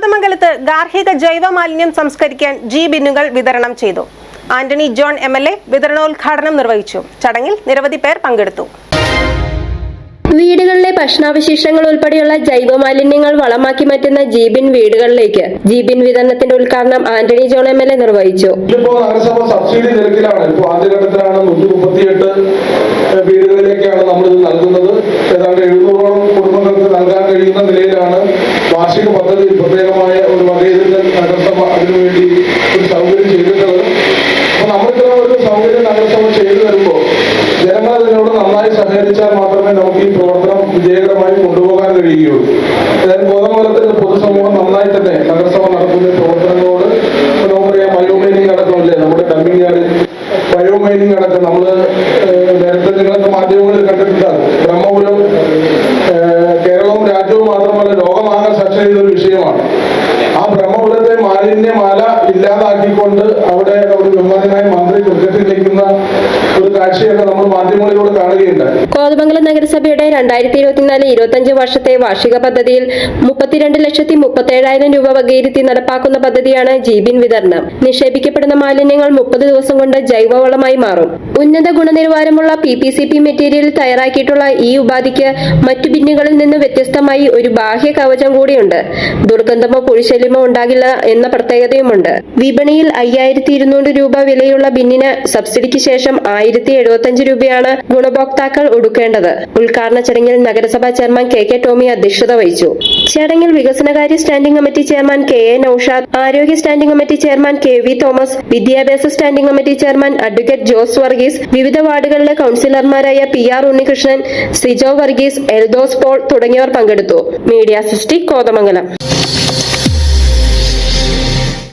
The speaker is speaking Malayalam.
കോതമംഗലത്ത് ഗാർഹിക ജൈവ മാലിന്യം സംസ്കരിക്കാൻ ജി ബിന്നുകൾ വിതരണം ചെയ്തു. Antony John M L A വിതരണോദ്ഘാടനം നിർവഹിച്ചു. ചടങ്ങിൽ നിരവധി പേർ പങ്കെടുത്തു. വീടുകളിലെ ഭക്ഷണാവശിഷ്ടങ്ങൾ ഉൾപ്പെടെയുള്ള ജൈവ മാലിന്യങ്ങൾ വളമാക്കി മാറ്റുന്ന ജീബിൻ വീടുകളിലേക്ക് ജീബിൻ വിതരണത്തിന്റെ ഉദ്ഘാടനം Antony John M L A നിർവഹിച്ചു. ഇതിപ്പോ നഗരസഭ സബ്സിഡി നിരക്കിലാണ്. ഇപ്പോൾ ആദ്യഘട്ടത്തിലാണ് നൂറ്റി മുപ്പത്തിയെട്ട് ഒരു വകയിൽ നഗരസഭ അതിനുവേണ്ടി ഒരു സൗകര്യം ചെയ്തിട്ടുള്ളത്. അപ്പൊ നമ്മളിത്ര ഒരു സൗകര്യം നഗരസഭ ചെയ്തു തരുമ്പോൾ ജനങ്ങൾ അതിനോട് നന്നായി സഹകരിച്ചാൽ മാത്രമേ നമുക്ക് ഈ പ്രവർത്തനം വിജയകരമായി കൊണ്ടുപോകാൻ കഴിയുകയുള്ളൂ. അതായത് ബോധമൂലത്തിന്റെ പൊതുസമൂഹം നന്നായി തന്നെ നഗരസഭ നടത്തുന്ന പ്രവർത്തനങ്ങളോട് ഇപ്പൊ നമുക്കറിയാം ബയോമൈനിങ് അടക്കമില്ലേ നമ്മുടെ ഡമ്പിങ് യാർഡിൽ ബയോമൈനിങ് അടക്കം നമ്മൾ നേരത്തെ നിങ്ങളൊക്കെ മാധ്യമങ്ങളിൽ കണ്ടിട്ടുണ്ടാകും. മാലിന്യമാല ഇല്ലാതാക്കിക്കൊണ്ട് മന്ത്രി ഒരു നമ്മൾ കോതമംഗലം നഗരസഭയുടെ രണ്ടായിരത്തി ഇരുപത്തിനാല് ഇരുപത്തിയഞ്ച് വർഷത്തെ വാർഷിക പദ്ധതിയിൽ മുപ്പത്തിരണ്ട് ലക്ഷത്തി മുപ്പത്തേഴായിരം രൂപ വകയിരുത്തി നടപ്പാക്കുന്ന പദ്ധതിയാണ് ജീബിൻ വിതരണം. നിക്ഷേപിക്കപ്പെടുന്ന മാലിന്യങ്ങൾ മുപ്പത് ദിവസം കൊണ്ട് ജൈവവളമായി മാറും. ഉന്നത ഗുണനിലവാരമുള്ള P P C P material തയ്യാറാക്കിയിട്ടുള്ള ഈ ഉപാധിക്ക് മറ്റു ബിന്നുകളിൽ നിന്ന് വ്യത്യസ്തമായി ഒരു ബാഹ്യ കവചം കൂടിയുണ്ട്. ദുർഗന്ധമോ പുഴിശല്യമോ ഉണ്ടാകില്ല എന്ന പ്രത്യേകതയുമുണ്ട്. വിപണിയിൽ അയ്യായിരത്തി ഇരുന്നൂറ് രൂപ വിലയുള്ള ബിന്നിന് സബ്സിഡിക്ക് ശേഷം ആയിരത്തി എഴുപത്തിയഞ്ച് രൂപയാണ് ഗുണഭോക്താക്കൾ ഒടുക്കേണ്ടത്. ഉദ്ഘാടന ചടങ്ങിൽ നഗരസഭാ ചെയർമാൻ കെ കെ ടോമി അധ്യക്ഷത വഹിച്ചു. ചടങ്ങിൽ വികസനകാര്യ standing committee chairman K A Naushad ആരോഗ്യ standing committee chairman K V Thomas വിദ്യാഭ്യാസ standing committee chairman advocate Jose Varghese വിവിധ വാർഡുകളിലെ കൌൺസിലർമാരായ പി ആർ ഉണ്ണികൃഷ്ണൻ സിജോ വർഗീസ് എൽദോസ് പോൾ തുടങ്ങിയവർ പങ്കെടുത്തു. മീഡിയ സിസ്റ്റി കോതമംഗലം.